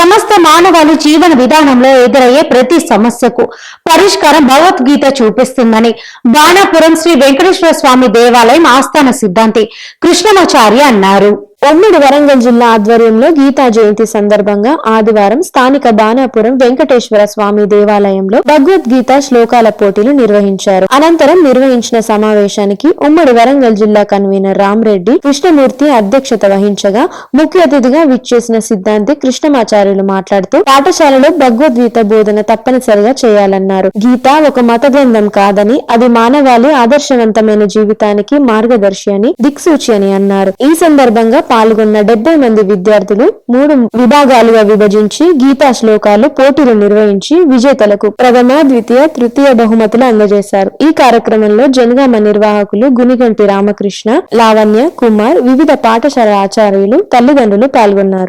సమస్త మానవాళి జీవన విధానంలో ఎదురయ్యే ప్రతి సమస్యకు పరిష్కారం భగవద్గీత చూపిస్తుందని బాణాపురం శ్రీ వెంకటేశ్వర స్వామి దేవాలయం ఆస్థాన సిద్ధాంతి కృష్ణమాచార్య అన్నారు. ఉమ్మడి వరంగల్ జిల్లా ఆధ్వర్యంలో గీతా జయంతి సందర్భంగా ఆదివారం స్థానిక బాణాపురం వెంకటేశ్వర స్వామి దేవాలయంలో భగవద్గీత శ్లోకాల పోటీలు నిర్వహించారు. అనంతరం నిర్వహించిన సమావేశానికి ఉమ్మడి వరంగల్ జిల్లా కన్వీనర్ రామరెడ్డి కృష్ణమూర్తి అధ్యక్షత వహించగా ముఖ్య అతిథిగా విచ్చేసిన సిద్ధాంతి కృష్ణమాచార్యులు మాట్లాడుతూ పాఠశాలలో భగవద్గీత బోధన తప్పనిసరిగా చేయాలన్నారు. గీత ఒక మత గ్రంథం కాదని అది మానవాళి ఆదర్శవంతమైన జీవితానికి మార్గదర్శి అని దిక్సూచి అని అన్నారు. ఈ సందర్భంగా పాల్గొన్న డెబ్బై మంది విద్యార్థులు మూడు విభాగాలుగా విభజించి గీతా శ్లోకాలు పోటీలు నిర్వహించి విజేతలకు ప్రథమ ద్వితీయ తృతీయ బహుమతులు అందజేశారు. ఈ కార్యక్రమంలో జనగామ నిర్వాహకులు గునిగంటి రామకృష్ణ లావణ్య కుమార్ వివిధ పాఠశాల ఆచార్యులు తల్లిదండ్రులు పాల్గొన్నారు.